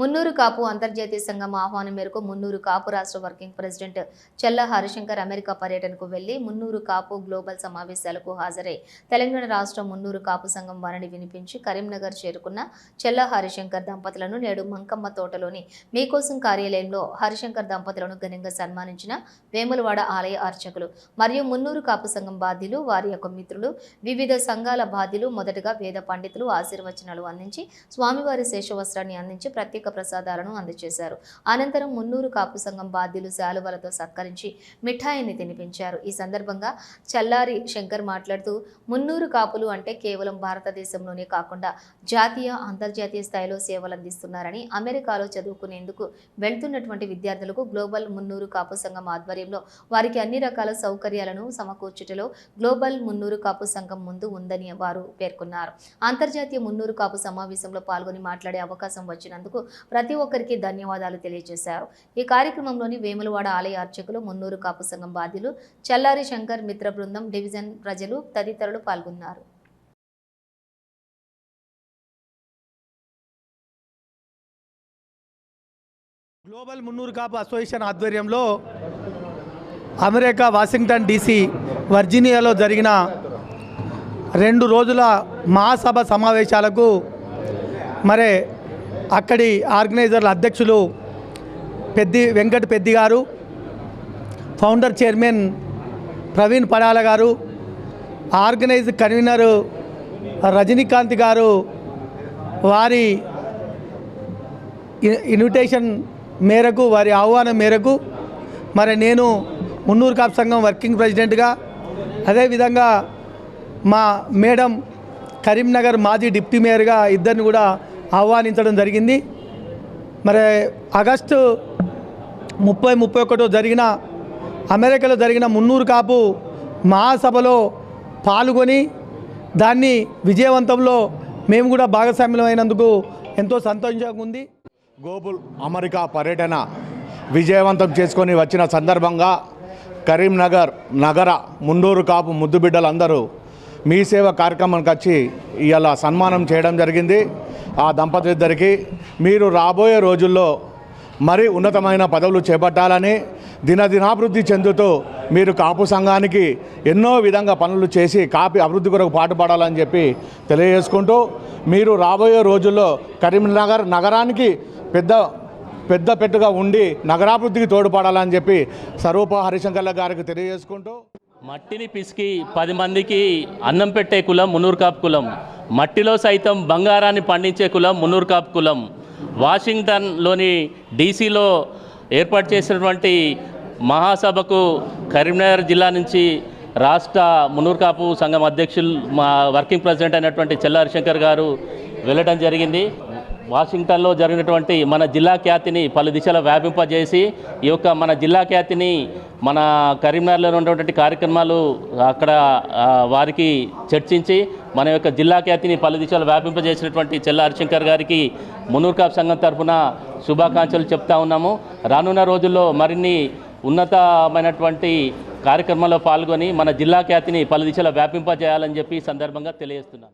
మున్నూరు కాపు అంతర్జాతీయ సంఘం ఆహ్వానం మేరకు మున్నూరు కాపు రాష్ట్ర వర్కింగ్ ప్రెసిడెంట్ చెల్ల హరిశంకర్ అమెరికా పర్యటనకు వెళ్ళి మున్నూరు కాపు గ్లోబల్ సమావేశాలకు హాజరై తెలంగాణ రాష్ట్ర మున్నూరు కాపు సంఘం వారిని వినిపించి కరీంనగర్ చేరుకున్న చెల్ల హరిశంకర్ దంపతులను నేడు మంకమ్మ తోటలోని మీకోసం కార్యాలయంలో హరిశంకర్ దంపతులను ఘనంగా సన్మానించిన వేములవాడ ఆలయ అర్చకులు మరియు మున్నూరు కాపు సంఘం బాధ్యులు వారి యొక్క మిత్రులు వివిధ సంఘాల బాధ్యులు మొదటగా వేద పండితులు ఆశీర్వచనాలు అందించి స్వామివారి శేషవస్త్రాన్ని అందించి ప్రత్యేక ప్రసాదాలను అందజేశారు. అనంతరం మున్నూరు కాపు సంఘం బాధ్యులు శాలువలతో సత్కరించి మిఠాయిని తినిపించారు. ఈ సందర్భంగా చల్లారి శంకర్ మాట్లాడుతూ మున్నూరు కాపులు అంటే కేవలం భారతదేశంలోనే కాకుండా జాతీయ అంతర్జాతీయ స్థాయిలో సేవలు అందిస్తున్నారని అమెరికాలో చదువుకునేందుకు వెళ్తున్నటువంటి విద్యార్థులకు గ్లోబల్ మున్నూరు కాపు సంఘం ఆధ్వర్యంలో వారికి అన్ని రకాల సౌకర్యాలను సమకూర్చుటలో గ్లోబల్ మున్నూరు కాపు సంఘం ముందు ఉందని వారు పేర్కొన్నారు. అంతర్జాతీయ మున్నూరు కాపు సమావేశంలో పాల్గొని మాట్లాడే అవకాశం వచ్చినందుకు ప్రతి ఒక్కరికి ధన్యవాదాలు తెలియజేశారు. ఈ కార్యక్రమంలోని వేములవాడ ఆలయ అర్చకులు మున్నూరు కాపు సంఘం బాధ్యులు చల్లారి శంకర్ మిత్ర బృందం డివిజన్ ప్రజలు తదితరులు పాల్గొన్నారు. గ్లోబల్ మున్నూరు కాపు అసోసియేషన్ ఆధ్వర్యంలో అమెరికా వాషింగ్టన్ డీసీ వర్జీనియాలో జరిగిన రెండు రోజుల మహాసభ సమావేశాలకు మరే అక్కడి ఆర్గనైజర్ల అధ్యక్షులు పెద్ది వెంకట పెద్ది గారు ఫౌండర్ చైర్మన్ ప్రవీణ్ పడాల గారు ఆర్గనైజ్ కన్వీనర్ రజనీకాంత్ గారు వారి ఇన్విటేషన్ మేరకు వారి ఆహ్వానం మేరకు మరి నేను మున్నూరు కాపు సంఘం వర్కింగ్ ప్రెసిడెంట్గా అదేవిధంగా మా మేడం కరీంనగర్ మాజీ డిప్యూటీ మేయర్గా ఇద్దరిని కూడా ఆహ్వానించడం జరిగింది. మరి ఆగస్టు ముప్పై ముప్పై ఒకటో జరిగిన అమెరికాలో జరిగిన మున్నూరు కాపు మహాసభలో పాల్గొని దాన్ని విజయవంతంలో మేము కూడా భాగస్వామ్యం అయినందుకు ఎంతో సంతోషంగా ఉంది. గోబుల్ అమెరికా పర్యటన విజయవంతం చేసుకొని వచ్చిన సందర్భంగా కరీంనగర్ నగర ముండూరు కాపు ముద్దుబిడ్డలందరూ మీ సేవ కార్యక్రమానికి వచ్చి ఇలా సన్మానం చేయడం జరిగింది. ఆ దంపతులిద్దరికీ మీరు రాబోయే రోజుల్లో మరి ఉన్నతమైన పదవులు చేపట్టాలని దినదినాభివృద్ధి చెందుతూ మీరు కాపు సంఘానికి ఎన్నో విధంగా పనులు చేసి కాపీ అభివృద్ధి కొరకు పాటుపడాలని చెప్పి తెలియజేసుకుంటూ మీరు రాబోయే రోజుల్లో కరీంనగర్ నగరానికి పెద్ద పెద్ద పెట్టుగా ఉండి నగరాభివృద్ధికి తోడ్పడాలని చెప్పి సరూప హరిశంకర్ల గారికి తెలియజేసుకుంటూ మట్టిని పిసికి పది మందికి అన్నం పెట్టే కులం మునూర్కాపు కులం. మట్టిలో సైతం బంగారాన్ని పండించే కులం మున్నూరు కులం. వాషింగ్టన్లోని డీసీలో ఏర్పాటు చేసినటువంటి మహాసభకు కరీంనగర్ జిల్లా నుంచి రాష్ట్ర మునూర్కాపు సంఘం అధ్యక్షులు మా వర్కింగ్ ప్రెసిడెంట్ అయినటువంటి చెల్ల హరిశంకర్ గారు వెళ్ళడం జరిగింది. వాషింగ్టన్లో జరిగినటువంటి మన జిల్లా ఖ్యాతిని పలు దిశలో వ్యాపింపజేసి ఈ యొక్క మన జిల్లా ఖ్యాతిని మన కరీంనగర్లో ఉన్నటువంటి కార్యక్రమాలు అక్కడ వారికి చర్చించి మన యొక్క జిల్లా ఖ్యాతిని పలు దిశలో వ్యాపింపజేసినటువంటి చెల్ల హరిశంకర్ గారికి మున్నూరు సంఘం తరఫున శుభాకాంక్షలు చెప్తా ఉన్నాము. రానున్న రోజుల్లో మరిన్ని ఉన్నతమైనటువంటి కార్యక్రమాల్లో పాల్గొని మన జిల్లా ఖ్యాతిని పలు దిశలో వ్యాపింపజేయాలని చెప్పి సందర్భంగా తెలియజేస్తున్నాను.